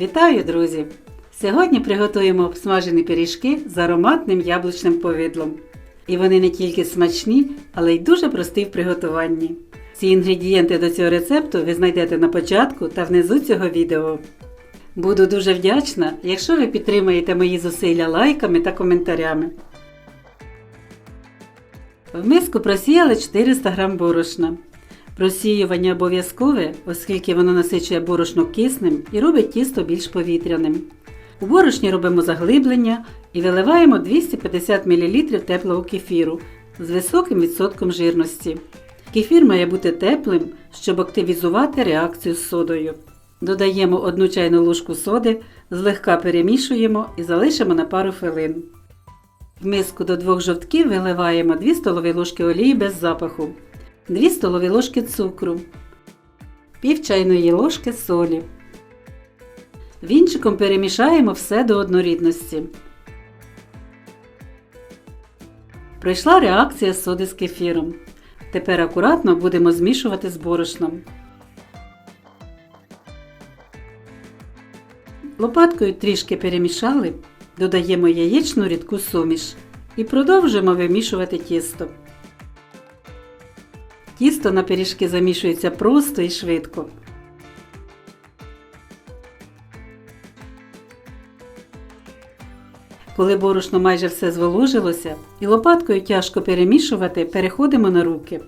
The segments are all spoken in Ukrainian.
Вітаю, друзі! Сьогодні приготуємо обсмажені пиріжки з ароматним яблучним повидлом. І вони не тільки смачні, але й дуже прості в приготуванні. Всі інгредієнти до цього рецепту ви знайдете на початку та внизу цього відео. Буду дуже вдячна, якщо ви підтримаєте мої зусилля лайками та коментарями. В миску просіяли 400 г борошна. Просіювання обов'язкове, оскільки воно насичує борошно киснем і робить тісто більш повітряним. У борошні робимо заглиблення і виливаємо 250 мл теплого кефіру з високим відсотком жирності. Кефір має бути теплим, щоб активізувати реакцію з содою. Додаємо 1 чайну ложку соди, злегка перемішуємо і залишимо на пару хвилин. В миску до двох жовтків виливаємо 2 столові ложки олії без запаху, 2 столові ложки цукру, пів чайної ложки солі. Вінчиком перемішаємо все до однорідності. Пройшла реакція соди з кефіром. Тепер акуратно будемо змішувати з борошном. Лопаткою трішки перемішали, додаємо яєчну рідку суміш і продовжуємо вимішувати тісто. Тісто на пиріжки замішується просто і швидко. Коли борошно майже все зволожилося і лопаткою тяжко перемішувати, переходимо на руки.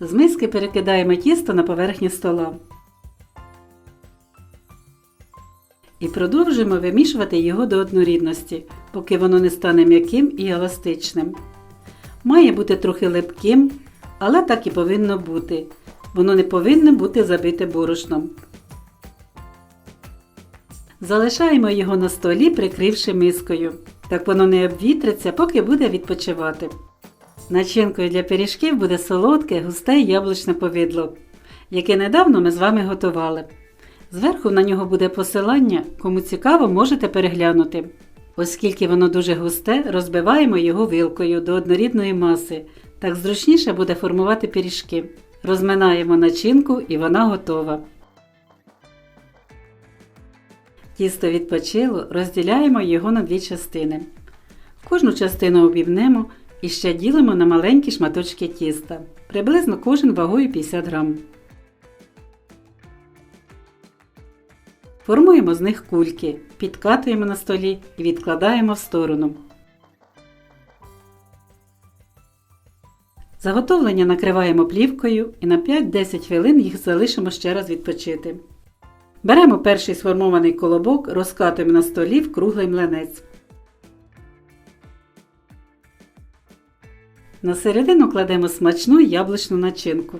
З миски перекидаємо тісто на поверхню стола. І продовжуємо вимішувати його до однорідності, поки воно не стане м'яким і еластичним. Має бути трохи липким, але так і повинно бути. Воно не повинно бути забите борошном. Залишаємо його на столі, прикривши мискою. Так воно не обвітриться, поки буде відпочивати. Начинкою для пиріжків буде солодке, густе яблучне повидло, яке недавно ми з вами готували. Зверху на нього буде посилання, кому цікаво, можете переглянути. Оскільки воно дуже густе, розбиваємо його вилкою до однорідної маси. Так зручніше буде формувати пиріжки. Розминаємо начинку і вона готова. Тісто відпочило, розділяємо його на дві частини. Кожну частину обівнемо і ще ділимо на маленькі шматочки тіста, приблизно кожен вагою 50 грам. Формуємо з них кульки, підкатуємо на столі і відкладаємо в сторону. Заготовлення накриваємо плівкою і на 5-10 хвилин їх залишимо ще раз відпочити. Беремо перший сформований колобок, розкатуємо на столі в круглий млинець. На середину кладемо смачну яблучну начинку.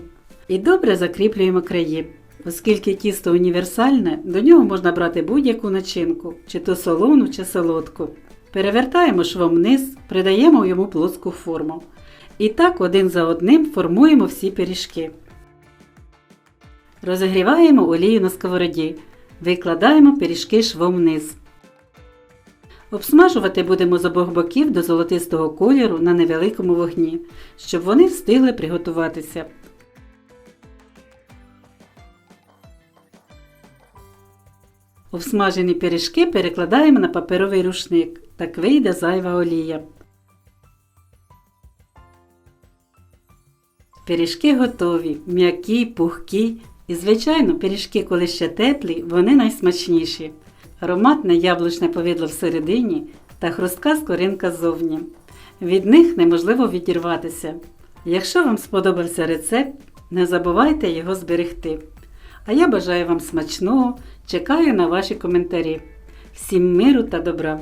І добре закріплюємо краї. Оскільки тісто універсальне, до нього можна брати будь-яку начинку, чи то солону, чи солодку. Перевертаємо швом вниз, придаємо йому плоску форму. І так один за одним формуємо всі пиріжки. Розігріваємо олію на сковороді. Викладаємо пиріжки швом вниз. Обсмажувати будемо з обох боків до золотистого кольору на невеликому вогні, щоб вони встигли приготуватися. Обсмажені пиріжки перекладаємо на паперовий рушник. Так вийде зайва олія. Пиріжки готові, м'які, пухкі. І, звичайно, пиріжки, коли ще теплі, вони найсмачніші. Ароматне яблучне повідло всередині та хрустка скоринка ззовні. Від них неможливо відірватися. Якщо вам сподобався рецепт, не забувайте його зберегти. А я бажаю вам смачного, чекаю на ваші коментарі. Всім миру та добра!